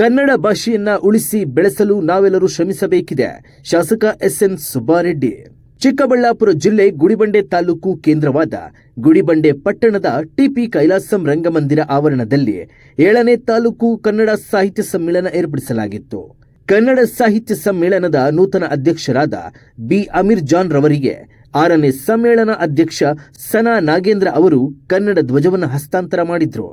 ಕನ್ನಡ ಭಾಷೆಯನ್ನ ಉಳಿಸಿ ಬೆಳೆಸಲು ನಾವೆಲ್ಲರೂ ಶ್ರಮಿಸಬೇಕಿದೆ. ಶಾಸಕ ಎಸ್ಎನ್ ಸುಬ್ಬಾರೆಡ್ಡಿ. ಚಿಕ್ಕಬಳ್ಳಾಪುರ ಜಿಲ್ಲೆ ಗುಡಿಬಂಡೆ ತಾಲೂಕು ಕೇಂದ್ರವಾದ ಗುಡಿಬಂಡೆ ಪಟ್ಟಣದ ಟಿಪಿ ಕೈಲಾಸಂ ರಂಗಮಂದಿರ ಆವರಣದಲ್ಲಿ ಏಳನೇ ತಾಲೂಕು ಕನ್ನಡ ಸಾಹಿತ್ಯ ಸಮ್ಮೇಳನ ಏರ್ಪಡಿಸಲಾಗಿತ್ತು. ಕನ್ನಡ ಸಾಹಿತ್ಯ ಸಮ್ಮೇಳನದ ನೂತನ ಅಧ್ಯಕ್ಷರಾದ ಬಿ. ಅಮೀರ್ ಜಾನ್ ರವರಿಗೆ ಆರನೇ ಸಮ್ಮೇಳನ ಅಧ್ಯಕ್ಷ ಸನಾ ನಾಗೇಂದ್ರ ಅವರು ಕನ್ನಡ ಧ್ವಜವನ್ನು ಹಸ್ತಾಂತರ ಮಾಡಿದ್ರು.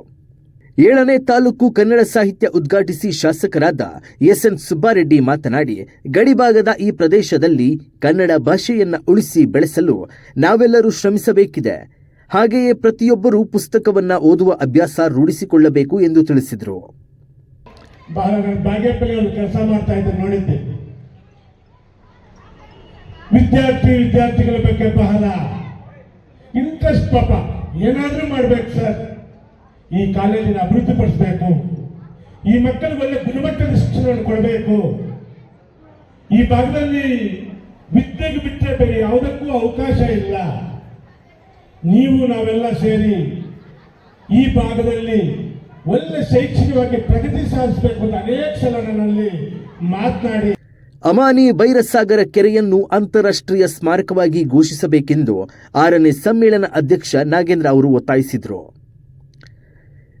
ಏಳನೇ ತಾಲೂಕು ಕನ್ನಡ ಸಾಹಿತ್ಯ ಉದ್ಘಾಟಿಸಿ ಶಾಸಕರಾದ ಎಸ್ಎನ್ ಸುಬ್ಬಾರೆಡ್ಡಿ ಮಾತನಾಡಿ ಗಡಿಭಾಗದ ಈ ಪ್ರದೇಶದಲ್ಲಿ ಕನ್ನಡ ಭಾಷೆಯನ್ನು ಉಳಿಸಿ ಬೆಳೆಸಲು ನಾವೆಲ್ಲರೂ ಶ್ರಮಿಸಬೇಕಿದೆ. ಹಾಗೆಯೇ ಪ್ರತಿಯೊಬ್ಬರೂ ಪುಸ್ತಕವನ್ನು ಓದುವ ಅಭ್ಯಾಸ ರೂಢಿಸಿಕೊಳ್ಳಬೇಕು ಎಂದು ತಿಳಿಸಿದರು. ವಿದ್ಯಾರ್ಥಿ ವಿದ್ಯಾರ್ಥಿಗಳ ಬಗ್ಗೆ ಬಹಳ ಇಂಟ್ರೆಸ್ಟ್ ಪಾಪ. ಏನಾದರೂ ಮಾಡ್ಬೇಕು ಸರ್. ಈ ಕಾಲೇಜಿನ ಅಭಿವೃದ್ಧಿ ಪಡಿಸ್ಬೇಕು ಈ ಮಕ್ಕಳಿಗೆ ಒಳ್ಳೆ ಗುಣಮಟ್ಟದ ಶಿಕ್ಷಣವನ್ನು ಕೊಡಬೇಕು. ಈ ಭಾಗದಲ್ಲಿ ವಿದ್ಯೆಗೆ ಬಿಟ್ಟರೆ ಬೇರೆ ಯಾವುದಕ್ಕೂ ಅವಕಾಶ ಇಲ್ಲ. ನೀವು ನಾವೆಲ್ಲ ಸೇರಿ ಈ ಭಾಗದಲ್ಲಿ ಒಳ್ಳೆ ಶೈಕ್ಷಣಿಕವಾಗಿ ಪ್ರಗತಿ ಸಾಧಿಸಬೇಕು ಅಂತ ಅನೇಕ ಸಲ ನನ್ನಲ್ಲಿ ಮಾತನಾಡಿ. ಅಮಾನಿ ಬೈರಸಾಗರ ಕೆರೆಯನ್ನು ಅಂತಾರಾಷ್ಟ್ರೀಯ ಸ್ಮಾರಕವಾಗಿ ಘೋಷಿಸಬೇಕೆಂದು ಆರನೇ ಸಮ್ಮೇಳನ ಅಧ್ಯಕ್ಷ ನಾಗೇಂದ್ರ ಅವರು ಒತ್ತಾಯಿಸಿದರು.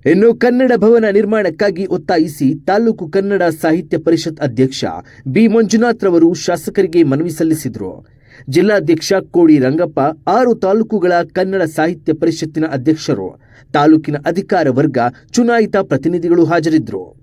ಇನ್ನು ಕನ್ನಡ ಭವನ ನಿರ್ಮಾಣಕ್ಕಾಗಿ ಒತ್ತಾಯಿಸಿ ತಾಲೂಕು ಕನ್ನಡ ಸಾಹಿತ್ಯ ಪರಿಷತ್ ಅಧ್ಯಕ್ಷ ಬಿ ಮಂಜುನಾಥ್ ರವರು ಶಾಸಕರಿಗೆ ಮನವಿ ಸಲ್ಲಿಸಿದರು. ಜಿಲ್ಲಾಧ್ಯಕ್ಷ ಕೋಡಿ ರಂಗಪ್ಪ ಆರು ತಾಲೂಕುಗಳ ಕನ್ನಡ ಸಾಹಿತ್ಯ ಪರಿಷತ್ತಿನ ಅಧ್ಯಕ್ಷರು. ತಾಲೂಕಿನ ಅಧಿಕಾರ ವರ್ಗ, ಚುನಾಯಿತ ಪ್ರತಿನಿಧಿಗಳು ಹಾಜರಿದ್ದರು.